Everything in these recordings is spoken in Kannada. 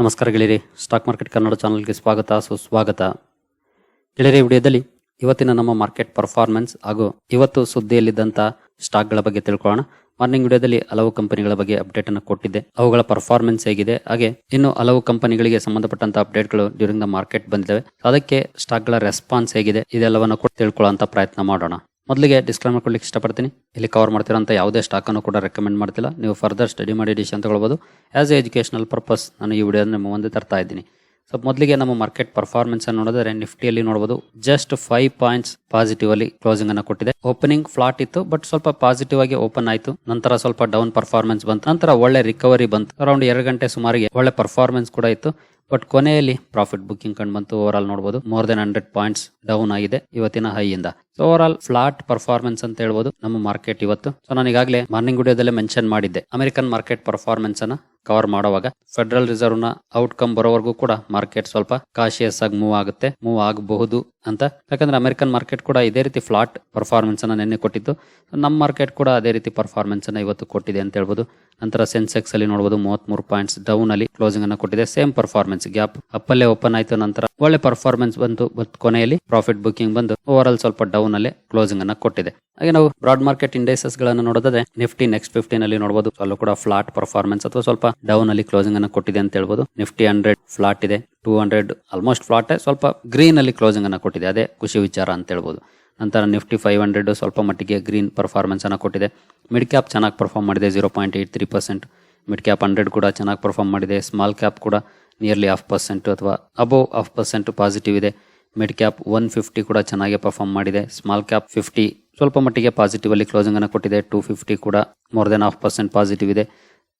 ನಮಸ್ಕಾರ ಗೆಳೆಯರಿ ಸ್ಟಾಕ್ ಮಾರ್ಕೆಟ್ ಕನ್ನಡ ಚಾನಲ್ಗೆ ಸ್ವಾಗತ, ಸುಸ್ವಾಗತ. ಗೆಳೆಯರಿ ವಿಡಿಯೋದಲ್ಲಿ ಇವತ್ತಿನ ನಮ್ಮ ಮಾರ್ಕೆಟ್ ಪರ್ಫಾರ್ಮೆನ್ಸ್ ಹಾಗೂ ಇವತ್ತು ಸುದ್ದಿಯಲ್ಲಿದ್ದಂಥ ಸ್ಟಾಕ್ಗಳ ಬಗ್ಗೆ ತಿಳ್ಕೊಳ್ಳೋಣ. ಮಾರ್ನಿಂಗ್ ವಿಡಿಯೋದಲ್ಲಿ ಹಲವು ಕಂಪನಿಗಳ ಬಗ್ಗೆ ಅಪ್ಡೇಟ್ ಅನ್ನು ಕೊಟ್ಟಿದ್ದೆ. ಅವುಗಳ ಪರ್ಫಾರ್ಮೆನ್ಸ್ ಹೇಗಿದೆ, ಹಾಗೆ ಇನ್ನು ಹಲವು ಕಂಪನಿಗಳಿಗೆ ಸಂಬಂಧಪಟ್ಟಂತ ಅಪ್ಡೇಟ್ಗಳು ಡ್ಯೂರಿಂಗ್ ದ ಮಾರ್ಕೆಟ್ ಬಂದಿದ್ದಾವೆ. ಅದಕ್ಕೆ ಸ್ಟಾಕ್ಗಳ ರೆಸ್ಪಾನ್ಸ್ ಹೇಗಿದೆ, ಇದೆಲ್ಲವನ್ನು ಕೂಡ ತಿಳ್ಕೊಳ್ಳೋಂಥ ಪ್ರಯತ್ನ ಮಾಡೋಣ. ಮೊದಲಿಗೆ ಡಿಸ್ಕ್ಲೈಮರ್ ಕೊಡ್ಲಿಕ್ಕೆ ಇಷ್ಟಪಡ್ತೀನಿ. ಇಲ್ಲಿ ಕವರ್ ಮಾಡ್ತಿರೋಂಥ ಯಾವುದೇ ಸ್ಟಾಕನ್ನು ಕೂಡ ರೆಕಮೆಂಡ್ ಮಾಡ್ತಿಲ್ಲ. ನೀವು ಫರ್ದರ್ ಸ್ಟಡಿ ಮಾಡಿ ಡಿಶ್ ಅಂತ ಹೇಳ್ಬೋದು. ಆ್ಯಸ್ ಎ ಎಜುಕೇಷನಲ್ ಪರ್ಪಸ್ ನಾನು ಈ ವಿಡಿಯೋ ನಿಮ್ಮ ಮುಂದೆ ತರ್ತಾ ಇದ್ದೀನಿ. ಸೊ ಮೊದಲಿಗೆ ನಮ್ಮ ಮಾರ್ಕೆಟ್ ಪರ್ಫಾರ್ಮೆನ್ಸ್ ಅನ್ನು ನೋಡಿದ್ರೆ ನಿಫ್ಟಿಯಲ್ಲಿ ನೋಡಬಹುದು ಜಸ್ಟ್ ಫೈವ್ ಪಾಯಿಂಟ್ಸ್ ಪಾಸಿಟಿವ್ ಅಲ್ಲಿ ಕ್ಲೋಸಿಂಗ್ ಅನ್ನು ಕೊಟ್ಟಿದೆ. ಓಪನಿಂಗ್ ಫ್ಲಾಟ್ ಇತ್ತು ಬಟ್ ಸ್ವಲ್ಪ ಪಾಸಿಟಿವ್ ಆಗಿ ಓಪನ್ ಆಯಿತು. ನಂತರ ಸ್ವಲ್ಪ ಡೌನ್ ಪರ್ಫಾರ್ಮೆನ್ಸ್ ಬಂತು. ನಂತರ ಒಳ್ಳೆ ರಿಕವರಿ ಬಂತು. ಅರೌಂಡ್ ಎರಡು ಗಂಟೆ ಸುಮಾರಿಗೆ ಒಳ್ಳೆ ಪರ್ಫಾರ್ಮೆನ್ಸ್ ಕೂಡ ಇತ್ತು. ಬಟ್ ಕೊನೆಯಲ್ಲಿ ಪ್ರಾಫಿಟ್ ಬುಕ್ಕಿಂಗ್ ಕಂಡು ಬಂತು. ಓವರ್ ಆಲ್ ನೋಡಬಹುದು more than hundred points down ಆಗಿದೆ ಇವತ್ತಿನ ಹೈ ಇಂದ. So over all flat performance ಅಂತ ಹೇಳ್ಬೋದು ನಮ್ಮ ಮಾರ್ಕೆಟ್ ಇವತ್ತು. ಸೊ ನಾನು ಈಗಾಗಲೇ ಮಾರ್ನಿಂಗ್ ವಿಡಿಯೋದಲ್ಲೇ ಮೆನ್ಷನ್ ಮಾಡಿದ್ದೆ. ಅಮೆರಿಕನ್ ಮಾರ್ಕೆಟ್ ಪರ್ಫಾರ್ಮೆನ್ಸ್ ಅನ್ನ ಕವರ್ ಮಾಡುವಾಗ ಫೆಡರಲ್ ರಿಸರ್ವ್ನ ಔಟ್ಕಮ್ ಬರೋವರೆಗೂ ಕೂಡ ಮಾರ್ಕೆಟ್ ಸ್ವಲ್ಪ ಕಾಶಿಯಸ್ ಆಗಿ ಮೂವ್ ಆಗುತ್ತೆ. ಮೂವ್ ಆಗಬಹುದು. ಅಂತ. ಯಾಕಂದ್ರೆ ಅಮೆರಿಕನ್ ಮಾರ್ಕೆಟ್ ಕೂಡ ಇದೇ ರೀತಿ ಫ್ಲಾಟ್ ಪರ್ಫಾರ್ಮೆನ್ಸ್ ಅನ್ನ ನಿನ್ನೆ ಕೊಟ್ಟಿದ್ದು ನಮ್ಮ ಮಾರ್ಕೆಟ್ ಕೂಡ ಅದೇ ರೀತಿ ಪರ್ಫಾರ್ಮೆನ್ಸ್ ಅನ್ನ ಇವತ್ತು ಕೊಟ್ಟಿದೆ ಅಂತ ಹೇಳ್ಬೋದು. ನಂತರ ಸೆನ್ಸೆಕ್ಸ್ ಅಲ್ಲಿ ನೋಡಬಹುದು ಮೂವತ್ಮೂರು ಪಾಯಿಂಟ್ಸ್ ಡೌನ್ ಅಲ್ಲಿ ಕ್ಲೋಸಿಂಗ್ ಅನ್ನ ಕೊಟ್ಟಿದೆ. ಸೇಮ್ ಪರ್ಫಾರ್ಮೆನ್ಸ್ ಗ್ಯಾಪ್ ಅಪ್ಪಲ್ಲೇ ಓಪನ್ ಆಯ್ತು, ನಂತರ ಒಳ್ಳೆ ಪರ್ಫಾರ್ಮೆನ್ಸ್ ಬಟ್ ಕೊನೆಯಲ್ಲಿ ಪ್ರಾಫಿಟ್ ಬುಕಿಂಗ್ ಬಂದು ಓವರ್ ಆಲ್ ಸ್ವಲ್ಪ ಡೌನ್ ಅಲ್ಲಿ ಕ್ಲೋಸಿಂಗ್ ಅನ್ನ ಕೊಟ್ಟಿದೆ. ಹಾಗೆ ನಾವು ಬ್ರಾಡ್ ಮಾರ್ಕೆಟ್ ಇಂಡೈಸಸ್ಗಳನ್ನು ನೋಡೋದಾದ್ರೆ ನಿಫ್ಟಿ ನೆಕ್ಸ್ಟ್ ಫಿಫ್ಟೀನ್ ಅಲ್ಲಿ ನೋಡಬಹುದು ಅಲ್ಲೂ ಕೂಡ ಫ್ಲಾಟ್ ಪರ್ಫಾರ್ಮೆನ್ಸ್ ಅಥವಾ ಸ್ವಲ್ಪ ಡೌನ್ ಅಲ್ಲಿ ಕ್ಲೋಸಿಂಗ್ ಅನ್ನ ಕೊಟ್ಟಿದೆ ಅಂತ ಹೇಳ್ಬೋದು. ನಿಫ್ಟಿ ಹಂಡ್ರೆಡ್ ಫ್ಲಾಟ್ ಇದೆ. ಟೂ ಹಂಡ್ರೆಡ್ ಆಲ್ಮೋಸ್ಟ್ ಫ್ಲಾಟ್ ಸ್ವಲ್ಪ ಗ್ರೀನ್ ಅಲ್ಲಿ ಕ್ಲೋಸಿಂಗ್ ಅನ್ನ ಕೊಟ್ಟಿದೆ. ಅದೇ ಖುಷಿ ವಿಚಾರ ಅಂತ ಹೇಳ್ಬೋದು. ನಂತರ ನಿಫ್ಟಿ ಫೈವ್ ಹಂಡ್ರೆಡ್ ಸ್ವಲ್ಪ ಮಟ್ಟಿಗೆ ಗ್ರೀನ್ ಪರ್ಫಾರ್ಮೆನ್ಸ್ ಅನ್ನ ಕೊಟ್ಟಿದೆ. ಮಿಡ್ ಕ್ಯಾಪ್ ಚೆನ್ನಾಗಿ ಪರ್ಫಾರ್ಮ್ ಮಾಡಿದೆ zero point eight three percent mid cap hundred ಕೂಡ ಚೆನ್ನಾಗಿ ಪರ್ಫಾರ್ಮ್ ಮಾಡಿದೆ. ಸ್ಮಾಲ್ ಕ್ಯಾಪ್ ಕೂಡ ನಿಯರ್ಲಿ ಹಾಫ್ ಪರ್ಸೆಂಟ್ ಅಥವಾ ಅಬೋವ್ ಹಾಫ್ ಪರ್ಸೆಂಟ್ ಪಾಸಿಟಿವ್ ಇದೆ. ಮಿಡ್ ಕ್ಯಾಪ್ ಒನ್ ಫಿಫ್ಟಿ ಕೂಡ ಚೆನ್ನಾಗಿ ಪರ್ಫಾರ್ಮ್ ಮಾಡಿದೆ. ಸ್ಮಾಲ್ ಕ್ಯಾಪ್ ಫಿಫ್ಟಿ ಸ್ವಲ್ಪ ಮಟ್ಟಿಗೆ ಪಾಸಿಟಿವ್ ಅಲ್ಲಿ ಕ್ಲೋಸಿಂಗ್ ಅನ್ನು ಕೊಟ್ಟಿದೆ. ಟೂ ಫಿಫ್ಟಿ ಕೂಡ more than half percent positive ಇದೆ.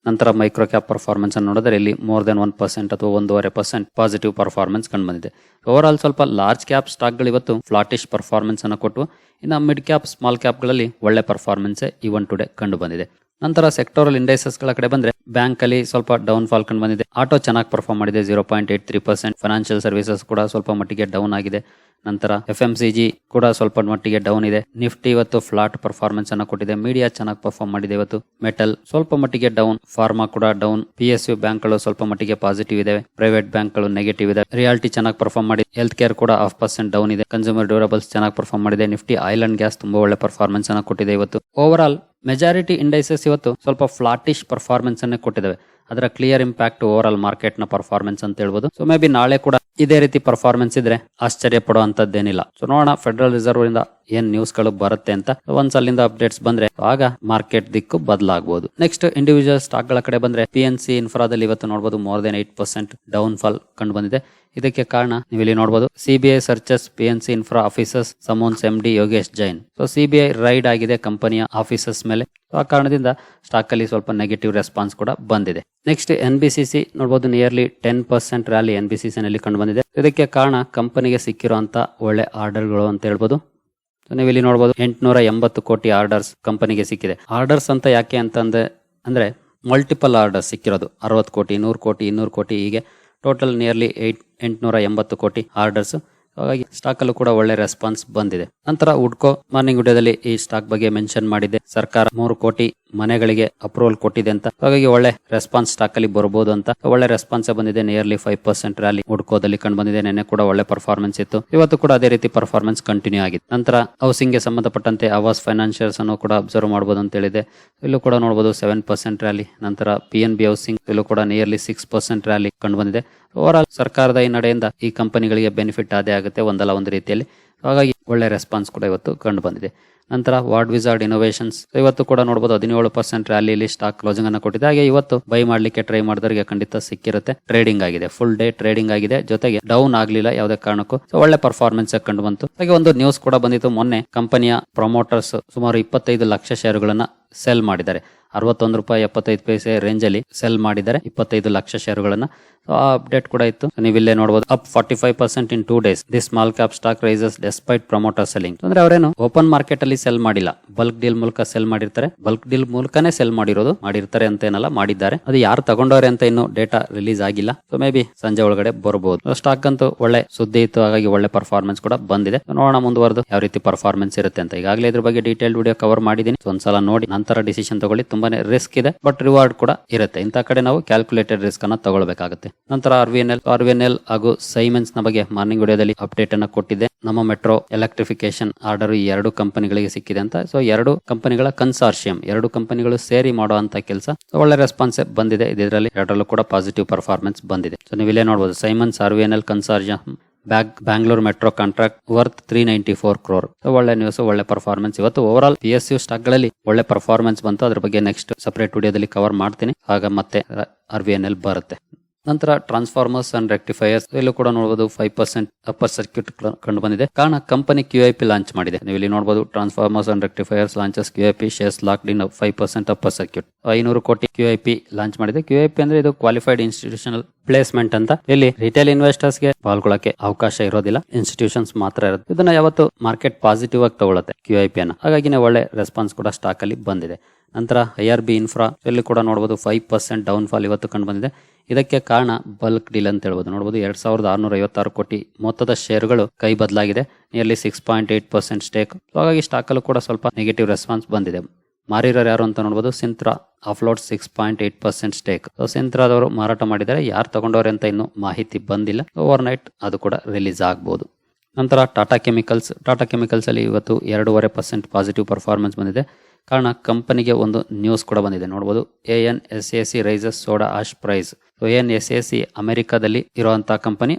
ನಂತರ ಮೈಕ್ರೋ ಕ್ಯಾಪ್ ಪರ್ಫಾರ್ಮೆನ್ಸ್ ಅನ್ನು ನೋಡಿದ್ರೆ ಇಲ್ಲಿ ಮೋರ್ ದೆನ್ ಒನ್ ಪರ್ಸೆಂಟ್ ಅಥವಾ ಒಂದೂವರೆ ಪರ್ಸೆಂಟ್ ಪಾಸಿಟಿವ್ ಪರ್ಫಾರ್ಮೆನ್ಸ್ ಕಂಡು ಬಂದಿದೆ ಓವರ್ ಆಲ್ ಸ್ವಲ್ಪ ಲಾರ್ಜ್ ಕ್ಯಾಪ್ ಸ್ಟಾಕ್ಗಳು ಇವತ್ತು ಫ್ಲಾಟಿಶ್ ಪರ್ಫಾರ್ಮೆನ್ಸ್ ಅನ್ನು ಕೊಟ್ಟು, ಇನ್ನು ಮಿಡ್ ಕ್ಯಾಪ್ ಸ್ಮಾಲ್ ಕ್ಯಾಪ್ಗಳಲ್ಲಿ ಒಳ್ಳೆ ಪರ್ಫಾರ್ಮೆನ್ಸ್ ಇವನ್ ಟುಡೇ ಕಂಡು ಬಂದಿದೆ ನಂತರ ಸೆಕ್ಟೋರಲ್ ಇಂಡೈಸಸ್ಗಳ ಕಡೆ ಬಂದ್ರೆ ಬ್ಯಾಂಕ್ ಅಲ್ಲಿ ಸ್ವಲ್ಪ ಡೌನ್ ಫಾಲ್ ಕಂಡು ಬಂದಿದೆ ಆಟೋ ಚೆನ್ನಾಗಿ ಪರ್ಫಾರ್ಮ್ ಮಾಡಿದೆ zero point eight three percent financial services ಕೂಡ ಸ್ವಲ್ಪ ಮಟ್ಟಿಗೆ ಡೌನ್ ಆಗಿದೆ. ನಂತರ ಎಫ್ ಎಂ ಸಿ ಜಿ ಕೂಡ ಸ್ವಲ್ಪ ಮಟ್ಟಿಗೆ ಡೌನ್ ಇದೆ. ನಿಫ್ಟಿ ಇವತ್ತು ಫ್ಲಾಟ್ ಪರ್ಫಾರ್ಮೆನ್ಸ್ ಅನ್ನ ಕೊಟ್ಟಿದೆ. ಮೀಡಿಯಾ ಚೆನ್ನಾಗಿ ಪರ್ಫಾರ್ಮ್ ಮಾಡಿದೆ ಇವತ್ತು. ಮೆಟಲ್ ಸ್ವಲ್ಪ ಮಟ್ಟಿಗೆ ಡೌನ್ ಫಾರ್ಮಾ ಕೂಡ ಡೌನ್ ಪಿ ಎಸ್ ಯು ಬ್ಯಾಂಕ್ಗಳು ಸ್ವಲ್ಪ ಮಟ್ಟಿಗೆ ಪಾಸಿಟಿವ್ ಇದೆ ಪ್ರೈವೇಟ್ ಬ್ಯಾಂಕ್ಗಳು ನೆಗೆಟಿವ್ ಇದೆ ರಿಯಾಲಿಟಿ ಚೆನ್ನಾಗಿ ಪರ್ಫಾರ್ಮ್ ಮಾಡಿದೆ. ಹೆಲ್ತ್ ಕೇರ್ ಕೂಡ ಹಾಫ್ ಪರ್ಸೆಂಟ್ ಡೌನ್ ಇದೆ. ಕನ್ಸ್ಯೂಮರ್ ಡ್ಯೂರಬಲ್ಸ್ ಚೆನ್ನಾಗಿ ಪರ್ಫಾರ್ಮ್ ಮಾಡಿದೆ. ನಿಫ್ಟಿ ಅಂಡ್ ಗ್ಯಾಸ್ ತುಂಬಾ ಒಳ್ಳೆ ಪರ್ಫಾರ್ಮೆನ್ಸ್ ಅನ್ನ ಕೊಟ್ಟಿದೆ ಇವತ್ತು. ಓವರ್ ಆಲ್ ಮೆಜಾರಿಟಿ ಇಂಡೈಸಸ್ ಇವತ್ತು ಸ್ವಲ್ಪ ಫ್ಲಾಟಿಶ್ ಪರ್ಫಾರ್ಮೆನ್ಸ್ ಅನ್ನೇ ಕೊಟ್ಟಿದ್ದಾವೆ ಅದರ ಕ್ಲಿಯರ್ ಇಂಪ್ಯಾಕ್ಟ್ ಓವರ್ ಆಲ್ ಮಾರ್ಕೆಟ್ನ ಪರ್ಫಾರ್ಮೆನ್ಸ್ ಅಂತ ಹೇಳ್ಬೋದು. ಸೊ ಮೇ ಬಿ ನಾಳೆ ಕೂಡ ಇದೇ ರೀತಿ ಪರ್ಫಾರ್ಮೆನ್ಸ್ ಇದ್ರೆ ಆಶ್ಚರ್ಯ ಪಡುವಂತದ್ದೇನಿಲ್ಲ ಸೊ ನೋಡೋಣ ಫೆಡರಲ್ ರಿಸರ್ವ್ ಇಂದ ಏನ್ ನ್ಯೂಸ್ಗಳು ಬರುತ್ತೆ ಅಂತ ಒಂದ್ಸಲಿಂದ ಅಪ್ಡೇಟ್ಸ್ ಬಂದ್ರೆ ಆಗ ಮಾರ್ಕೆಟ್ ದಿಕ್ಕು ಬದಲಾಗಬಹುದು ನೆಕ್ಸ್ಟ್ ಇಂಡಿವಿಜುವಲ್ ಸ್ಟಾಕ್ಗಳ ಕಡೆ ಬಂದ್ರೆ ಪಿ ಎನ್ ಸಿ ಇನ್ಫ್ರಾದಲ್ಲಿ ಇವತ್ತು ನೋಡಬಹುದು more than eight percent down fall ಕಂಡು ಬಂದಿದೆ ಇದಕ್ಕೆ ಕಾರಣ ನೀವು ಇಲ್ಲಿ ನೋಡಬಹುದು CBI searches P N C infra officers summons M D Yogesh Jain so CBI raid ಆಗಿದೆ ಕಂಪನಿಯ ಆಫೀಸರ್ಸ್ ಮೇಲೆ. ಆ ಕಾರಣದಿಂದ ಸ್ಟಾಕ್ ಅಲ್ಲಿ ಸ್ವಲ್ಪ ನೆಗೆಟಿವ್ ರೆಸ್ಪಾನ್ಸ್ ಕೂಡ ಬಂದಿದೆ. Next N B C C ನೋಡಬಹುದು nearly ten percent rally N B C ನಲ್ಲಿ ಕಂಡು ಬಂದಿದೆ ಇದಕ್ಕೆ ಕಾರಣ ಕಂಪನಿಗೆ ಸಿಕ್ಕಿರುವಂತ ಒಳ್ಳೆ ಆರ್ಡರ್ಗಳು ಅಂತ ಹೇಳ್ಬೋದು. ನೀವು ಇಲ್ಲಿ ನೋಡಬಹುದು ಎಂಟುನೂರ ಎಂಬತ್ತು ಕೋಟಿ ಆರ್ಡರ್ಸ್ ಕಂಪನಿಗೆ ಸಿಕ್ಕಿದೆ. ಆರ್ಡರ್ಸ್ ಅಂತ ಯಾಕೆ ಅಂತಂದ್ರೆ ಅಂದ್ರೆ ಮಲ್ಟಿಪಲ್ ಆರ್ಡರ್ಸ್ ಸಿಕ್ಕಿರೋದು. ಅರವತ್ತು ಕೋಟಿ, ನೂರು ಕೋಟಿ, ಇನ್ನೂರು ಕೋಟಿ, ಹೀಗೆ ಟೋಟಲ್ ನಿಯರ್ಲಿ ಏಟ್ ಎಂಟುನೂರ ಎಂಬತ್ತು ಕೋಟಿ ಆರ್ಡರ್ಸ್. ಹಾಗಾಗಿ ಸ್ಟಾಕಲ್ಲೂ ಕೂಡ ಒಳ್ಳೆ ರೆಸ್ಪಾನ್ಸ್ ಬಂದಿದೆ. ನಂತರ ಉಡ್ಕೋ ಮಾರ್ನಿಂಗ್ ವಿಡಿಯೋದಲ್ಲಿ ಈ ಸ್ಟಾಕ್ ಬಗ್ಗೆ ಮೆನ್ಷನ್ ಮಾಡಿದೆ. ಸರ್ಕಾರ ಮೂರು ಕೋಟಿ ಮನೆಗಳಿಗೆ ಅಪ್ರೂವಲ್ ಕೊಟ್ಟಿದೆ ಅಂತ. ಹಾಗಾಗಿ ಒಳ್ಳೆ ರೆಸ್ಪಾನ್ಸ್ ಸ್ಟಾಕ್ ಅಲ್ಲಿ ಬರಬಹುದು ಅಂತ. ಒಳ್ಳೆ ರೆಸ್ಪಾನ್ಸ್ ಬಂದಿದೆ ನಿಯರ್ಲಿ ಫೈವ್ ಪರ್ಸೆಂಟ್ ರ್ಯಾಲಿ ಹುಡ್ಕೋದಲ್ಲಿ ಕಂಡು ಬಂದಿದೆ. ನಿನ್ನೆ ಕೂಡ ಒಳ್ಳೆ ಪರ್ಫಾರ್ಮೆನ್ಸ್ ಇತ್ತು. ಇವತ್ತು ಕೂಡ ಅದೇ ರೀತಿ ಪರ್ಫಾರ್ಮೆನ್ಸ್ ಕಂಟಿನ್ಯೂ ಆಗಿದೆ. ನಂತರ ಹೌಸಿಂಗ್ಗೆ ಸಂಬಂಧಪಟ್ಟಂತೆ ಆವಾಸ್ ಫೈನಾನ್ಷಿಯಲ್ಸ್ ಅನ್ನು ಕೂಡ ಅಬ್ಸರ್ವ್ ಮಾಡಬಹುದು ಅಂತ ಹೇಳಿದೆ. ಇಲ್ಲೂ ಕೂಡ ನೋಡಬಹುದು ಸೆವೆನ್ ಪರ್ಸೆಂಟ್ ರ್ಯಾಲಿ ನಂತರ ಪಿ ಎನ್ ಬಿ ಹೌಸಿಂಗ್ ಇಲ್ಲೂ ಕೂಡ ನಿಯರ್ಲಿ ಸಿಕ್ಸ್ ಪರ್ಸೆಂಟ್ ರ್ಯಾಲಿ ಕಂಡು ಬಂದಿದೆ. ಓವರ್ ಆಲ್ ಸರ್ಕಾರದ ಈ ನಡೆಯಿಂದ ಈ ಕಂಪನಿಗಳಿಗೆ ಬೆನಿಫಿಟ್ ಆದೇ ಆಗುತ್ತೆ ಒಂದಲ್ಲ ಒಂದು ರೀತಿಯಲ್ಲಿ. ಹಾಗಾಗಿ ಒಳ್ಳೆ ರೆಸ್ಪಾನ್ಸ್ ಕೂಡ ಇವತ್ತು ಕಂಡು ಬಂದಿದೆ. ನಂತರ ವಾರ್ಡ್ ವಿಸಾರ್ಡ್ ಇನೋವೇಷನ್ಸ್ ಇವತ್ತು ಕೂಡ ನೋಡಬಹುದು ಹದಿನೇಳು ಪರ್ಸೆಂಟ್ ರ್ಯಾಲಿಯಲ್ಲಿ ಸ್ಟಾಕ್ ಕ್ಲೋಸಿಂಗ್ ಅನ್ನು ಕೊಟ್ಟಿದೆ. ಹಾಗೆ ಇವತ್ತು ಬೈ ಮಾಡ್ಲಿಕ್ಕೆ ಟ್ರೈ ಮಾಡಿದವರಿಗೆ ಖಂಡಿತ ಸಿಕ್ಕಿರುತ್ತೆ. ಟ್ರೇಡಿಂಗ್ ಆಗಿದೆ ಫುಲ್ ಡೇ ಟ್ರೇಡಿಂಗ್ ಆಗಿದೆ. ಜೊತೆಗೆ ಡೌನ್ ಆಗಲಿಲ್ಲ ಯಾವುದೇ ಕಾರಣಕ್ಕೂ. ಒಳ್ಳೆ ಪರ್ಫಾರ್ಮೆನ್ಸ್ ಕಂಡು ಬಂತು. ಹಾಗೆ ಒಂದು ನ್ಯೂಸ್ ಕೂಡ ಬಂದಿತ್ತು. ಮೊನ್ನೆ ಕಂಪನಿಯ ಪ್ರಮೋಟರ್ಸ್ ಸುಮಾರು ಇಪ್ಪತ್ತೈದು ಲಕ್ಷ ಶೇರುಗಳನ್ನು ಸೆಲ್ ಮಾಡಿದ್ದಾರೆ. ಅರವತ್ತೊಂದು ರೂಪಾಯಿ ಎಪ್ಪತ್ತೈದು ಪೈಸೆ ರೇಂಜ್ ಅಲ್ಲಿ ಸೆಲ್ ಮಾಡಿದ್ದಾರೆ. ಇಪ್ಪತ್ತೈದು ಲಕ್ಷ ಷೇರುಗಳನ್ನ ಸೊ ಆ ಅಪ್ಡೇಟ್ ಕೂಡ ಇತ್ತು. ನೀವು ನೋಡಬಹುದು up forty five percent in two days the small cap stock rises despite promoter selling ಅಂದ್ರೆ ಅವರೇನು ಓಪನ್ ಮಾರ್ಕೆಟ್ ಅಲ್ಲಿ ಸೆಲ್ ಮಾಡಿಲ್ಲ. ಬಲ್ಕ್ ಡೀಲ್ ಮೂಲಕ ಸೆಲ್ ಮಾಡಿರ್ತಾರೆ. ಬಲ್ಕ್ ಡೀಲ್ ಮೂಲಕನೇ ಸೆಲ್ ಮಾಡಿರೋದು. ಮಾಡಿರ್ತಾರೆ ಅಂತ ಏನಲ್ಲ ಮಾಡಿದ್ದಾರೆ. ಅದು ಯಾರು ತಗೊಂಡವ್ರೆ ಅಂತ ಇನ್ನು ಡೇಟಾ ರಿಲೀಸ್ ಆಗಿಲ್ಲ. ಸೊ ಮೇ ಬಿ ಸಂಜೆ ಒಳಗಡೆ ಬರಬಹುದು ಸ್ಟಾಕ್ ಅಂತೂ ಒಳ್ಳೆ ಸುದ್ದಿ ಇತ್ತು. ಹಾಗಾಗಿ ಒಳ್ಳೆ ಪರ್ಫಾರ್ಮೆನ್ಸ್ ಕೂಡ ಬಂದಿದೆ. ನೋಡೋಣ ಮುಂದುವರೆದು ಯಾವ ರೀತಿ ಪರ್ಫಾರ್ಮೆನ್ಸ್ ಇರುತ್ತೆ ಅಂತ. ಈಗಾಗಲೇ ಇದ್ರ ಬಗ್ಗೆ ಡೀಟೇಲ್ ವಿಡಿಯೋ ಕವರ್ ಮಾಡಿದೀನಿ ಒಂದ್ಸಲ ನೋಡಿ. ನಂತರ ಡಿಸಿಷನ್ ತಗೊಳ್ಳಿ. ತುಂಬಾನೇ ರಿಸ್ಕ್ ಇದೆ ಬಟ್ ರಿವಾರ್ಡ್ ಕೂಡ ಇರುತ್ತೆ. ಇಂಥ ಕಡೆ ನಾವು ಕ್ಯಾಲ್ಕುಲೇಟೆಡ್ ರಿಸ್ಕ್ ಅನ್ನ ತಗೊಳ್ಬೇಕಾಗುತ್ತೆ. ನಂತರ R V L R L ಹಾಗೂ ಸೈಮೆನ್ಸ್ನ ಬಗ್ಗೆ ಮಾರ್ನಿಂಗ್ ವಿಡಿಯೋದಲ್ಲಿ ಅಪ್ಡೇಟ್ ಅನ್ನ ಕೊಟ್ಟಿದೆ ನಮ್ಮ ಮೆಟ್ರೋ ಎಲೆಕ್ಟ್ರಿಫಿಕೇಶನ್ ಆರ್ಡರ್ ಎರಡು ಕಂಪನಿಗಳಿಗೆ ಸಿಕ್ಕಿದೆ ಅಂತ. ಸೊ ಎರಡು ಕಂಪನಿಗಳ ಕನ್ಸಾರ್ಷಿಯಂ ಎರಡು ಕಂಪನಿಗಳು ಸೇರಿ ಮಾಡುವಂತ ಕೆಲಸ. ಒಳ್ಳೆ ರೆಸ್ಪಾನ್ಸ್ ಬಂದಿದೆ. ಇದರಲ್ಲಿ ಎರಡರಲ್ಲೂ ಕೂಡ ಪಾಸಿಟಿವ್ ಪರ್ಫಾರ್ಮೆನ್ಸ್ ಬಂದಿದೆ. ಸೊ ನೀವು ಇಲ್ಲೇ ನೋಡಬಹುದು Siemens R V L bag Bangalore metro contract worth three ninety four crore ಒಳ್ಳೆ ನ್ಯೂಸ್ ಒಳ್ಳೆ ಪರ್ಫಾರ್ಮೆನ್ಸ್ ಇವತ್ತು over all P S U ಸ್ಟಾಕ್ಗಳಲ್ಲಿ ಒಳ್ಳೆ ಪರ್ಫಾರ್ಮೆನ್ಸ್ ಬಂತು. ಅದ್ರ ಬಗ್ಗೆ ನೆಕ್ಸ್ಟ್ ಸಪರೇಟ್ ವಿಡಿಯೋದಲ್ಲಿ ಕವರ್ ಮಾಡ್ತೀನಿ. ಆಗ ಮತ್ತೆ ಆರ್ ಎನ್ ಎಲ್ ಬರುತ್ತೆ. ನಂತರ ಟ್ರಾನ್ಸ್ಫಾರ್ಮರ್ಸ್ ಅಂಡ್ ರೆಕ್ಟಿಫೈಯರ್ಸ್ ಇಲ್ಲೂ ಕೂಡ ನೋಡಬಹುದು ಫೈವ್ ಪರ್ಸೆಂಟ್ ಅಪ್ಪರ್ ಸರ್ಕ್ಯೂಟ್ ಕಂಡು ಬಂದಿದೆ. ಕಾರಣ company Q I P launch ಮಾಡಿದೆ. ನೀವು ಇಲ್ಲಿ ನೋಡಬಹುದು transformers and rectifiers launches Q I P shares locked in five percent upper circuit ಐನೂರು ಕೋಟಿ ಕ್ಯೂ ಐ ಪಿ ಲಾಂಚ್ ಮಾಡಿದೆ. ಕ್ಯೂ ಐ ಪಿ ಅಂದ್ರೆ ಇದು ಕ್ವಾಲಿಫೈಡ್ ಇನ್ಸ್ಟಿಟ್ಯೂಷನಲ್ ಪ್ಲೇಸ್ಮೆಂಟ್ ಅಂತ. ಇಲ್ಲಿ ರಿಟೇಲ್ ಇನ್ವೆಸ್ಟರ್ಸ್ಗೆ ಪಾಲ್ಗೊಳ್ಳಕ್ಕೆ ಅವಕಾಶ ಇರೋದಿಲ್ಲ. ಇನ್ಸ್ಟಿಟ್ಯೂಷನ್ಸ್ ಮಾತ್ರ ಇರುತ್ತೆ ಇದನ್ನ ಯಾವತ್ತು ಮಾರ್ಕೆಟ್ ಪಾಸಿಟಿವ್ ಆಗಿ ತಗೊಳ್ಳುತ್ತೆ ಕ್ಯೂ ಐ ಪಿ ಅನ್ನ. ಹಾಗಾಗಿನೇ ಒಳ್ಳೆ ರೆಸ್ಪಾನ್ಸ್ ಕೂಡ ಸ್ಟಾಕ್ ಅಲ್ಲಿ ಬಂದಿದೆ. ನಂತರ ಐ ಆರ್ ಬಿ ಇನ್ಫ್ರಾ ಇಲ್ಲಿ ಕೂಡ ನೋಡಬಹುದು ಫೈವ್ ಪರ್ಸೆಂಟ್ ಡೌನ್ ಫಾಲ್ ಇವತ್ತು ಕಂಡು ಬಂದಿದೆ. ಇದಕ್ಕೆ ಕಾರಣ ಬಲ್ಕ್ ಡೀಲ್ ಅಂತ ಹೇಳ್ಬೋದು. ನೋಡಬಹುದು ಎರಡ್ ಸಾವಿರದ ಆರುನೂರ ಐವತ್ತಾರು ಕೋಟಿ ಮೊತ್ತದ ಶೇರುಗಳು ಕೈ ಬದಲಾಗಿದೆ. Nearly six point eight percent stake ಹಾಗಾಗಿ ಸ್ಟಾಕಲ್ಲೂ ಕೂಡ ಸ್ವಲ್ಪ ನೆಗೆಟಿವ್ ರೆಸ್ಪಾನ್ಸ್ ಬಂದಿದೆ. ಮಾರಿರೋರು ಯಾರು ಅಂತ ನೋಡಬಹುದು Cintra offload six point eight percent stake ಸಿಂತ್ರಾದವರು ಮಾರಾಟ ಮಾಡಿದರೆ ಯಾರು ತಗೊಂಡವ್ರೆ ಅಂತ ಇನ್ನೂ ಮಾಹಿತಿ ಬಂದಿಲ್ಲ. ಓವರ್ ನೈಟ್ ಅದು ಕೂಡ ರಿಲೀಸ್ ಆಗ್ಬೋದು. ನಂತರ ಟಾಟಾ ಕೆಮಿಕಲ್ಸ್ ಟಾಟಾ ಕೆಮಿಕಲ್ಸ್ ಅಲ್ಲಿ ಇವತ್ತು ಎರಡೂವರೆ ಪರ್ಸೆಂಟ್ ಪಾಸಿಟಿವ್ ಪರ್ಫಾರ್ಮೆನ್ಸ್ ಬಂದಿದೆ. ಕಾರಣ ಕಂಪನಿಗೆ ಒಂದು ನ್ಯೂಸ್ ಕೂಡ ಬಂದಿದೆ. ನೋಡಬಹುದು A N S A C raises soda ash price. A N S A C ಅಮೆರಿಕಾದಲ್ಲಿ ಇರುವಂತಹ company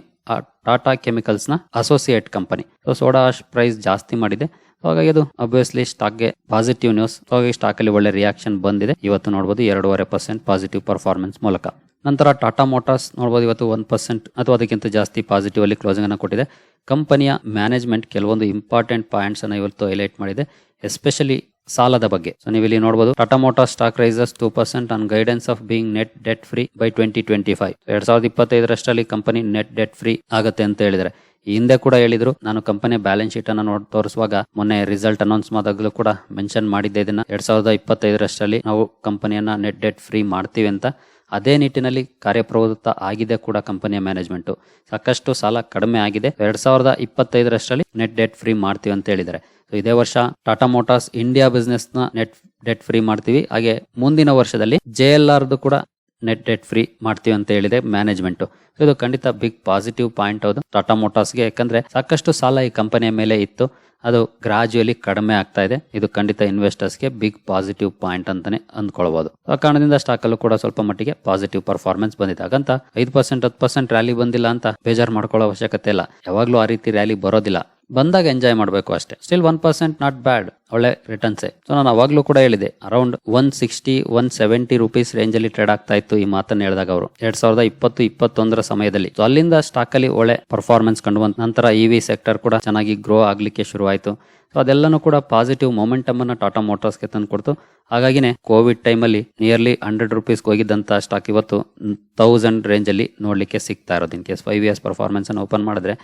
Tata ಕೆಮಿಕಲ್ಸ್ನ associate company. So, soda ash price ಜಾಸ್ತಿ ಮಾಡಿದೆ. ಹಾಗಾಗಿ ಅದು ಅಬ್ವಿಯಸ್ಲಿ ಸ್ಟಾಕ್ಗೆ ಪಾಸಿಟಿವ್ ನ್ಯೂಸ್ ಹಾಗಾಗಿ ಸ್ಟಾಕ್ ಅಲ್ಲಿ ಒಳ್ಳೆ ರಿಯಾಕ್ಷನ್ ಬಂದಿದೆ. ಇವತ್ತು ನೋಡಬಹುದು ಎರಡೂವರೆ ಪರ್ಸೆಂಟ್ ಪಾಸಿಟಿವ್ ಪರ್ಫಾರ್ಮೆನ್ಸ್ ಮೂಲಕ. ನಂತರ ಟಾಟಾ ಮೋಟಾರ್ಸ್ ನೋಡಬಹುದು ಇವತ್ತು ಒನ್ ಪರ್ಸೆಂಟ್ ಅಥವಾ ಅದಕ್ಕಿಂತ ಜಾಸ್ತಿ ಪಾಸಿಟಿವ್ ಅಲ್ಲಿ ಕ್ಲೋಸಿಂಗ್ ಅನ್ನು ಕೊಟ್ಟಿದೆ. ಕಂಪನಿಯ ಮ್ಯಾನೇಜ್ಮೆಂಟ್ ಕೆಲವೊಂದು ಇಂಪಾರ್ಟೆಂಟ್ ಪಾಯಿಂಟ್ಸ್ ಅನ್ನು ಇವತ್ತು ಹೈಲೈಟ್ ಮಾಡಿದೆ. ಎಸ್ಪೆಷಲಿ ಸಾಲದ ಬಗ್ಗೆ. ಸೊ ನೀವು ಇಲ್ಲಿ ನೋಡಬಹುದು Tata motor stock raises two percent on guidance of being net debt free by twenty twenty five ಎರಡ್ ಸಾವಿರದ ಇಪ್ಪತ್ತೈದರಷ್ಟರಲ್ಲಿ ಕಂಪನಿ ನೆಟ್ ಡೆಟ್ ಫ್ರೀ ಆಗುತ್ತೆ ಅಂತ ಹೇಳಿದ್ರೆ ಹಿಂದೆ ಕೂಡ ಹೇಳಿದ್ರು, ನಾನು ಕಂಪನಿ ಬ್ಯಾಲೆನ್ಸ್ ಶೀಟ್ ಅನ್ನು ನೋಡಿ, ತೋರಿಸುವಾಗ ಮೊನ್ನೆ ರಿಸಲ್ಟ್ ಅನೌನ್ಸ್ ಮಾಡಿದಾಗಲೂ ಕೂಡ ಮೆನ್ಷನ್ ಮಾಡಿದ್ದೆ ಇದನ್ನ. ಎರಡ್ ಸಾವಿರದ ಇಪ್ಪತ್ತೈದರಷ್ಟರಲ್ಲಿ ನಾವು ಕಂಪನಿಯನ್ನ ನೆಟ್ ಡೆಟ್ ಫ್ರೀ ಮಾಡ್ತೀವಿ ಅಂತ ಅದೇ ನಿಟ್ಟಿನಲ್ಲಿ ಕಾರ್ಯಪ್ರವೃತ್ತ ಆಗಿದೆ ಕೂಡ ಕಂಪನಿಯ ಮ್ಯಾನೇಜ್ಮೆಂಟ್ ಸಾಕಷ್ಟು ಸಾಲ ಕಡಿಮೆ ಆಗಿದೆ. ಎರಡ್ ಸಾವಿರದ ಇಪ್ಪತ್ತೈದರಷ್ಟರಲ್ಲಿ ನೆಟ್ ಡೆಟ್ ಫ್ರೀ ಮಾಡ್ತೀವಿ ಅಂತ ಹೇಳಿದ್ದಾರೆ. ಸೊ ಇದೇ ವರ್ಷ ಟಾಟಾ ಮೋಟಾರ್ಸ್ ಇಂಡಿಯಾ ಬಿಸ್ನೆಸ್ನ ನೆಟ್ ಡೆಟ್ ಫ್ರೀ ಮಾಡ್ತೀವಿ. ಹಾಗೆ ಮುಂದಿನ ವರ್ಷದಲ್ಲಿ ಜೆ ಎಲ್ ಆರ್ದು ಕೂಡ ನೆಟ್ ಡೆಟ್ ಫ್ರೀ ಮಾಡ್ತೀವಿ ಅಂತ ಹೇಳಿದೆ ಮ್ಯಾನೇಜ್ಮೆಂಟ್ ಇದು ಖಂಡಿತ ಬಿಗ್ ಪಾಸಿಟಿವ್ ಪಾಯಿಂಟ್ ಹೌದು ಟಾಟಾ ಮೋಟಾರ್ಸ್ಗೆ ಯಾಕಂದ್ರೆ ಸಾಕಷ್ಟು ಸಾಲ ಈ ಕಂಪನಿಯ ಮೇಲೆ ಇತ್ತು. ಅದು ಗ್ರಾಜುಯಲಿ ಕಡಿಮೆ ಆಗ್ತಾ ಇದೆ. ಇದು ಖಂಡಿತ ಇನ್ವೆಸ್ಟರ್ಸ್ಗೆ ಬಿಗ್ ಪಾಸಿಟಿವ್ ಪಾಯಿಂಟ್ ಅಂತಾನೆ ಅಂದ್ಕೊಳ್ಬಹುದು ಆ ಕಾರಣದಿಂದ ಸ್ಟಾಕ್ ಅಲ್ಲೂ ಕೂಡ ಸ್ವಲ್ಪ ಮಟ್ಟಿಗೆ ಪಾಸಿಟಿವ್ ಪರ್ಫಾರ್ಮೆನ್ಸ್ ಬಂದಿದೆ ಹಾಗಂತ ಐದು ಪರ್ಸೆಂಟ್ ಹತ್ತು ಪರ್ಸೆಂಟ್ ರ್ಯಾಲಿ ಬಂದಿಲ್ಲ ಅಂತ ಬೇಜಾರು ಮಾಡ್ಕೊಳ್ಳೋ ಅವಶ್ಯಕತೆ ಇಲ್ಲ. ಯಾವಾಗ್ಲೂ ಆ ರೀತಿ ರ್ಯಾಲಿ ಬರೋದಿಲ್ಲ. ಬಂದಾಗ ಎಂಜಾಯ್ ಮಾಡಬೇಕು ಅಷ್ಟೇ. Still one percent not bad ಒಳ್ಳೆ ರಿಟರ್ನ್ಸ್ ಸೊ ನಾನು ಅವಾಗ್ಲೂ ಕೂಡ ಹೇಳಿದೆ around one sixty one seventy rupees range ಅಲ್ಲಿ ಟ್ರೇಡ್ ಆಗ್ತಾ ಇತ್ತು ಈ ಮಾತನ್ನ ಹೇಳಿದಾಗ ಅವರು. ಎರಡ್ ಸಾವಿರದ ಇಪ್ಪತ್ತು, ಇಪ್ಪತ್ತೊಂದರ ಸಮಯದಲ್ಲಿ. ಸೊ ಅಲ್ಲಿಂದ ಸ್ಟಾಕ್ ಅಲ್ಲಿ ಒಳ್ಳೆ ಪರ್ಫಾರ್ಮೆನ್ಸ್ ಕಂಡು ಬಂದ ನಂತರ ಇ ವಿ ಸೆಕ್ಟರ್ ಕೂಡ ಚೆನ್ನಾಗಿ ಗ್ರೋ ಆಗ್ಲಿಕ್ಕೆ ಶುರುವಾಯಿತು. ಸೊ ಅದೆಲ್ಲನೂ ಕೂಡ ಪಾಸಿಟಿವ್ ಮೊಮೆಂಟಮ್ ಅನ್ನ ಟಾಟಾ ಮೋಟಾರ್ಸ್ಗೆ ತಂದು ಕೊಡ್ತು. ಹಾಗಾಗಿನೇ ಕೋವಿಡ್ ಟೈಮಲ್ಲಿ ನಿಯರ್ಲಿ ಹಂಡ್ರೆಡ್ ರುಪೀಸ್ಗೆ ಹೋಗಿದ್ದಂತ ಸ್ಟಾಕ್ ಇವತ್ತು ತೌಸಂಡ್ ರೇಂಜ್ ಅಲ್ಲಿ ನೋಡ್ಲಿಕ್ಕೆ ಸಿಗ್ತಾ ಇರೋದು. In case five years performance ಅನ್ನು ಓಪನ್ ಮಾಡಿದ್ರೆ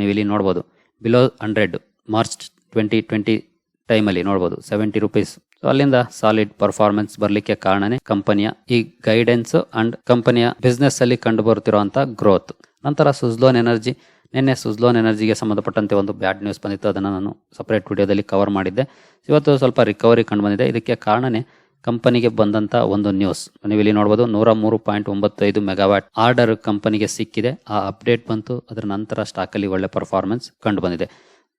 ನೀವು ಇಲ್ಲಿ ನೋಡಬಹುದು below hundred March twenty twenty ಟೈಮಲ್ಲಿ ನೋಡ್ಬೋದು ಸೆವೆಂಟಿ ರುಪೀಸ್ ಸೊ ಅಲ್ಲಿಂದ ಸಾಲಿಡ್ ಪರ್ಫಾರ್ಮೆನ್ಸ್ ಬರಲಿಕ್ಕೆ ಕಾರಣನೇ ಕಂಪನಿಯ ಈ ಗೈಡೆನ್ಸ್ ಅಂಡ್ ಕಂಪನಿಯ ಬಿಸ್ನೆಸ್ ಅಲ್ಲಿ ಕಂಡು ಬರುತ್ತಿರುವಂತಹ ಗ್ರೋತ್ ನಂತರ ಸುಜ್ಲೋನ್ ಎನರ್ಜಿ ನಿನ್ನೆ ಸುಜ್ಲೋನ್ ಎನರ್ಜಿಗೆ ಸಂಬಂಧಪಟ್ಟಂತೆ ಒಂದು ಬ್ಯಾಡ್ ನ್ಯೂಸ್ ಬಂದಿತ್ತು. ಅದನ್ನು ನಾನು ಸಪರೇಟ್ ವಿಡಿಯೋದಲ್ಲಿ ಕವರ್ ಮಾಡಿದ್ದೆ. ಇವತ್ತು ಸ್ವಲ್ಪ ರಿಕವರಿ ಕಂಡು ಬಂದಿದೆ. ಇದಕ್ಕೆ ಕಾರಣನೇ ಕಂಪನಿಗೆ ಬಂದಂತ ಒಂದು ನ್ಯೂಸ್ ನೀವು ಇಲ್ಲಿ ನೋಡಬಹುದು ನೂರ ಮೂರು ಪಾಯಿಂಟ್ ಒಂಬತ್ತೈದು ಮೆಗಾವ್ಯಾಟ್ ಆರ್ಡರ್ ಕಂಪನಿಗೆ ಸಿಕ್ಕಿದೆ. ಆ ಅಪ್ಡೇಟ್ ಬಂತು. ಅದರ ನಂತರ ಸ್ಟಾಕ್ ಅಲ್ಲಿ ಒಳ್ಳೆ ಪರ್ಫಾರ್ಮೆನ್ಸ್ ಕಂಡು ಬಂದಿದೆ.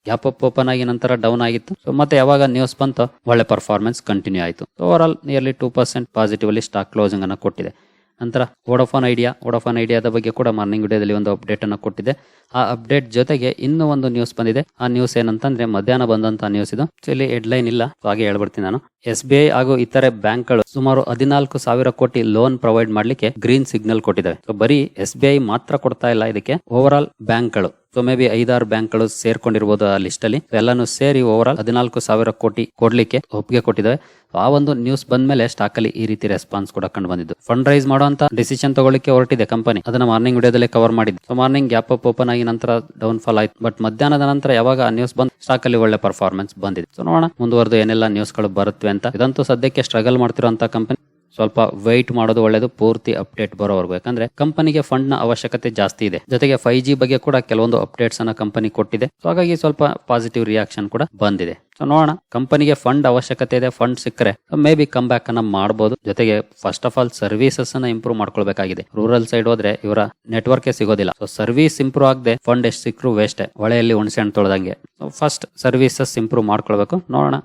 ಗ್ಯಾಪ್ ಅಪ್ ಓಪನ್ ಆಗಿ ನಂತರ ಡೌನ್ ಆಗಿತ್ತು. ಸೊ ಮತ್ತೆ ಯಾವಾಗ ನ್ಯೂಸ್ ಬಂತು ಒಳ್ಳೆ ಪರ್ಫಾರ್ಮೆನ್ಸ್ ಕಂಟಿನ್ಯೂ ಆಯಿತು. Over all nearly two percent positive ಅಲ್ಲಿ ಸ್ಟಾಕ್ ಕ್ಲೋಸಿಂಗ್ ಅನ್ನು ಕೊಟ್ಟಿದೆ. ನಂತರ ವೋಡೋಫೋನ್ ಐಡಿಯಾ ವೋಡೋಫೋನ್ ಐಡಿಯಾದ ಬಗ್ಗೆ ಕೂಡ ಮಾರ್ನಿಂಗ್ ವಿಡಿಯೋದಲ್ಲಿ ಒಂದು ಅಪ್ಡೇಟ್ ಅನ್ನು ಕೊಟ್ಟಿದೆ. ಆ ಅಪ್ಡೇಟ್ ಜೊತೆಗೆ ಇನ್ನೂ ಒಂದು ನ್ಯೂಸ್ ಬಂದಿದೆ. ಆ ನ್ಯೂಸ್ ಏನಂತಂದ್ರೆ ಮಧ್ಯಾಹ್ನ ಬಂದಂತ ನ್ಯೂಸ್ ಇದು. ಇಲ್ಲಿ ಹೆಡ್ಲೈನ್ ಇಲ್ಲ. ಹಾಗೆ ಹೇಳ್ಬಿಡ್ತೀನಿ ನಾನು. ಎಸ್ ಬಿ ಐ ಹಾಗೂ ಇತರೆ ಬ್ಯಾಂಕ್ಗಳು ಸುಮಾರು ಹದಿನಾಲ್ಕು ಸಾವಿರ ಕೋಟಿ ಲೋನ್ ಪ್ರೊವೈಡ್ ಮಾಡ್ಲಿಕ್ಕೆ ಗ್ರೀನ್ ಸಿಗ್ನಲ್ ಕೊಟ್ಟಿದ್ದಾವೆ. ಸೊ, ಬರೀ ಎಸ್ ಬಿ ಐ ಮಾತ್ರ ಕೊಡ್ತಾ ಇಲ್ಲ ಇದಕ್ಕೆ ಓವರ್ ಆಲ್ ಬ್ಯಾಂಕ್ಗಳು. ಸೊ, ಮೇ ಬಿ ಐದಾರು ಬ್ಯಾಂಕ್ಗಳು ಸೇರ್ಕೊಂಡಿರ್ಬೋದು ಆ ಲಿಸ್ಟ್ ಅಲ್ಲಿ ಎಲ್ಲಾನು ಸೇರಿ ಓವರ್ ಆಲ್ ಹದಿನಾಲ್ಕು ಸಾವಿರ ಕೋಟಿ ಕೊಡ್ಲಿಕ್ಕೆ ಒಪ್ಪಿಗೆ ಕೊಟ್ಟಿದ್ದಾವೆ. ಆ ಒಂದು ನ್ಯೂಸ್ ಬಂದ ಮೇಲೆ ಸ್ಟಾಕ್ ಅಲ್ಲಿ ಈ ರೀತಿ ರೆಸ್ಪಾನ್ಸ್ ಕೂಡ ಕಂಡು ಬಂದಿದ್ದು ಫಂಡ್ ರೈಸ್ ಮಾಡುವಂತ ಡಿಸಿಷನ್ ತಗೊಳ್ಳಿಕ್ಕೆ ಹೊರಟಿದೆ ಕಂಪನಿ. ಅದನ್ನ ಮಾರ್ನಿಂಗ್ ವಿಡಿಯೋದಲ್ಲಿ ಕವರ್ ಮಾಡಿದ್ದು. So, morning gap up open ಆಗಿ ನಂತರ ಡೌನ್ ಫಾಲ್ ಆಯ್ತು. ಬಟ್ ಮಧ್ಯಾಹ್ನದ ನಂತರ ಯಾವಾಗ ನ್ಯೂಸ್ ಬಂದ್ ಸ್ಟಾಕ್ ಅಲ್ಲಿ ಒಳ್ಳೆ ಪರ್ಫಾರ್ಮೆನ್ಸ್ ಬಂದಿದೆ. ಸೊ, ನೋಡೋಣ. ಮುಂದುವರೆದು ಏನೆಲ್ಲ ನ್ಯೂಸ್ಗಳು ಅಂತ. ಇದಂತೂ ಸದ್ಯಕ್ಕೆ ಸ್ಟ್ರಗಲ್ ಮಾಡ್ತಿರುವಂತ ಕಂಪನಿ ಸ್ವಲ್ಪ ವೈಟ್ ಮಾಡೋದು ಒಳ್ಳೇದು, ಪೂರ್ತಿ ಅಪ್ಡೇಟ್ ಬರೋವರೆಗೂ. ಯಾಕಂದ್ರೆ ಕಂಪನಿಗೆ ಫಂಡ್ನ ಅವಶ್ಯಕತೆ ಜಾಸ್ತಿ ಇದೆ. ಜೊತೆಗೆ ಫೈವ್ ಜಿ ಬಗ್ಗೆ ಕೂಡ ಕೆಲವೊಂದು ಅಪ್ಡೇಟ್ಸ್ ಅನ್ನ ಕಂಪನಿ ಕೊಟ್ಟಿದೆ. ಸೊ ಹಾಗಾಗಿ ಸ್ವಲ್ಪ ಪಾಸಿಟಿವ್ ರಿಯಾಕ್ಷನ್ ಕೂಡ ಬಂದಿದೆ. ಸೊ ನೋಡೋಣ. ಕಂಪನಿಗೆ ಫಂಡ್ ಅವಶ್ಯಕತೆ ಇದೆ ಫಂಡ್ ಸಿಕ್ಕರೆ ಮೇ ಬಿ ಕಮ್ ಬ್ಯಾಕ್ ಅನ್ನ ಮಾಡಬಹುದು ಜೊತೆಗೆ ಫಸ್ಟ್ ಆಫ್ ಆಲ್ ಸರ್ವಿಸಸ್ ಅನ್ನ ಇಂಪ್ರೂವ್ ಮಾಡ್ಕೊಳ್ಬೇಕಾಗಿದೆ. ರೂರಲ್ ಸೈಡ್ ಹೋದ್ರೆ ಇವರ ನೆಟ್ವರ್ಕ್ ಸಿಗೋದಿಲ್ಲ. ಸೊ ಸರ್ವಿಸ್ ಇಂಪ್ರೂವ್ ಆಗದೆ ಫಂಡ್ ಎಷ್ಟು ಸಿಕ್ಕರು ವೇಸ್ಟ್ ಹೊಳೆಯಲ್ಲಿ ಹುಣಸೆ ಹಣ್ಣು ತೊಳೆದಂಗೆ. ಸೊ ಫಸ್ಟ್ ಸರ್ವಿಸಸ್ ಇಂಪ್ರೂವ್ ಮಾಡ್ಕೊಳ್ಬೇಕು. ನೋಡೋಣ.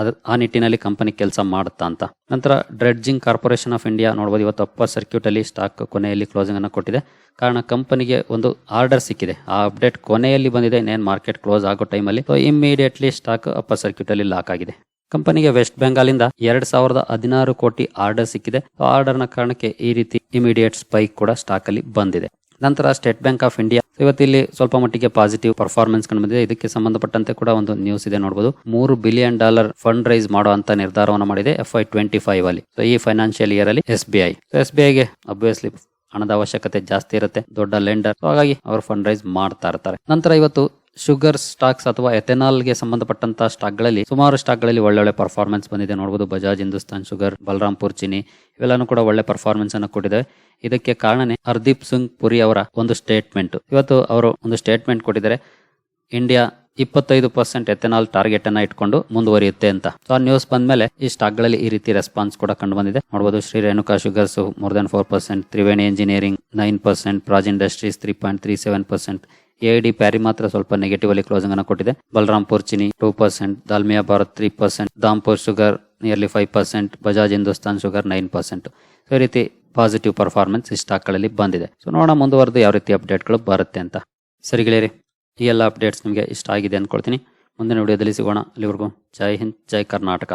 ಅದ ಆ ನಿಟ್ಟಿನಲ್ಲಿ ಕಂಪನಿ ಕೆಲಸ ಮಾಡುತ್ತಾ ಅಂತ. ನಂತರ ಡ್ರೆಡ್ಜಿಂಗ್ ಕಾರ್ಪೊರೇಷನ್ ಆಫ್ ಇಂಡಿಯಾ ನೋಡಬಹುದು ಇವತ್ತು ಅಪ್ಪರ್ ಸರ್ಕ್ಯೂಟ್ ಅಲ್ಲಿ ಸ್ಟಾಕ್ ಕೊನೆಯಲ್ಲಿ ಕ್ಲೋಸಿಂಗ್ ಅನ್ನು ಕೊಟ್ಟಿದೆ. ಕಾರಣ ಕಂಪನಿಗೆ ಒಂದು ಆರ್ಡರ್ ಸಿಕ್ಕಿದೆ. ಆ ಅಪ್ಡೇಟ್ ಕೊನೆಯಲ್ಲಿ ಬಂದಿದೆ. ಇನ್ನೇನು ಮಾರ್ಕೆಟ್ ಕ್ಲೋಸ್ ಆಗೋ ಟೈಮಲ್ಲಿ so immediately stock upper circuit ಅಲ್ಲಿ ಲಾಕ್ ಆಗಿದೆ. ಕಂಪನಿಗೆ ವೆಸ್ಟ್ ಬೆಂಗಾಲಿಂದ ಎರಡ್ ಸಾವಿರದ ಹದಿನಾರು ಕೋಟಿ ಆರ್ಡರ್ ಸಿಕ್ಕಿದೆ. ಆರ್ಡರ್ನ ಕಾರಣಕ್ಕೆ ಈ ರೀತಿ ಇಮಿಡಿಯೇಟ್ ಸ್ಪೈಕ್ ಕೂಡ ಸ್ಟಾಕ್ ಅಲ್ಲಿ ಬಂದಿದೆ. ನಂತರ ಸ್ಟೇಟ್ ಬ್ಯಾಂಕ್ ಆಫ್ ಇಂಡಿಯಾ ಇವತ್ತಿಲ್ಲಿ ಸ್ವಲ್ಪ ಮಟ್ಟಿಗೆ ಪಾಸಿಟಿವ್ ಪರ್ಫಾರ್ಮೆನ್ಸ್ ಕಂಡು ಬಂದಿದೆ. ಇದಕ್ಕೆ ಸಂಬಂಧಪಟ್ಟಂತೆ ಕೂಡ ಒಂದು ನ್ಯೂಸ್ ಇದೆ ನೋಡಬಹುದು ಮೂರು ಬಿಲಿಯನ್ ಡಾಲರ್ ಫಂಡ್ ರೈಸ್ ಮಾಡುವಂತ ನಿರ್ಧಾರವನ್ನು ಮಾಡಿದೆ ಎಫ್ ಐ ಟ್ವೆಂಟಿ ಫೈವ್ ಅಲ್ಲಿ. ಸೊ ಈ ಫೈನಾನ್ಷಿಯಲ್ ಇಯರ್ ಅಲ್ಲಿ S B I S B ಐಗೆ obviously ಹಣದ ಅವಶ್ಯಕತೆ ಜಾಸ್ತಿ ಇರುತ್ತೆ. ದೊಡ್ಡ ಲೆಂಡರ್ ಹಾಗಾಗಿ ಅವರು ಫಂಡ್ ರೈಸ್ ಮಾಡ್ತಾ ಇರ್ತಾರೆ. ನಂತರ ಇವತ್ತು ಶುಗರ್ ಸ್ಟಾಕ್ಸ್ ಅಥವಾ ಎಥೆನಾಲ್ಗೆ ಗೆ ಸ್ಟಾಕ್ಗಳಲ್ಲಿ ಸ್ಟಾಕ್ಗಳಲ್ಲಿ ಸುಮಾರು ಸ್ಟಾಕ್ಗಳಲ್ಲಿ ಒಳ್ಳೆ ಪರ್ಫಾರ್ಮೆನ್ಸ್ ಬಂದಿದೆ. ನೋಡಬಹುದು ಬಜಾಜ್ ಹಿಂದೂಸ್ತಾನ್ ಶುಗರ್ ಬಲರಾಂಪುರ್ ಚಿನಿ ಇವೆಲ್ಲನೂ ಕೂಡ ಒಳ್ಳೆ ಪರ್ಫಾರ್ಮೆನ್ಸ್ ಅನ್ನು ಕೊಟ್ಟಿದೆ. ಇದಕ್ಕೆ ಕಾರಣನೇ ಹರ್ದೀಪ್ ಸಿಂಗ್ ಪುರಿ ಅವರ ಒಂದು ಸ್ಟೇಟ್ಮೆಂಟ್ ಇವತ್ತು ಅವರು ಒಂದು ಸ್ಟೇಟ್ಮೆಂಟ್ ಕೊಟ್ಟಿದ್ದಾರೆ. ಇಂಡಿಯಾ ಇಪ್ಪತ್ತೈದು ಪರ್ಸೆಂಟ್ ಎಥೆನಾಲ್ ಟಾರ್ಗೆಟ್ ಅನ್ನ ಇಟ್ಕೊಂಡು ಮುಂದುವರಿಯುತ್ತೆ ಅಂತ. ಸೊ ಆ ನ್ಯೂಸ್ ಬಂದ್ಮೇಲೆ ಈ ಸ್ಟಾಕ್ಗಳಲ್ಲಿ ಈ ರೀತಿ ರೆಸ್ಪಾನ್ಸ್ ಕೂಡ ಕಂಡು ಬಂದಿದೆ ನೋಡಬಹುದು Shri Renuka sugars more than four percent Triveni engineering nine percent Praj industries three point three seven percent A D Parry ಮಾತ್ರ ಸ್ವಲ್ಪ ನೆಗೆಟಿವ್ ಅಲ್ಲಿ ಕ್ಲೋಸಿಂಗ್ ಅನ್ನು ಕೊಟ್ಟಿದೆ. Balrampur Chini two percent Dalmia Bharat three percent Dhampur sugar nearly five percent Bajaj Hindustan sugar nine percent ಈ ರೀತಿ ಪಾಸಿಟಿವ್ ಪರ್ಫಾರ್ಮೆನ್ಸ್ ಈ ಸ್ಟಾಕ್ಗಳಲ್ಲಿ ಬಂದಿದೆ. ಸೊ ನೋಡೋಣ ಮುಂದುವರೆದು ಯಾವ ರೀತಿ ಅಪ್ಡೇಟ್ಗಳು ಬರುತ್ತೆ ಅಂತ. ಸರಿ ಗೆಳೆಯರಿ, ಈ ಎಲ್ಲ ಅಪ್ಡೇಟ್ಸ್ ನಿಮಗೆ ಇಷ್ಟ ಆಗಿದೆ ಅಂದ್ಕೊಳ್ತೀನಿ ಮುಂದಿನ ವಿಡಿಯೋದಲ್ಲಿ ಸಿಗೋಣ. ಅಲ್ಲಿವರೆಗೂ ಜೈ ಹಿಂದ್, ಜೈ ಕರ್ನಾಟಕ.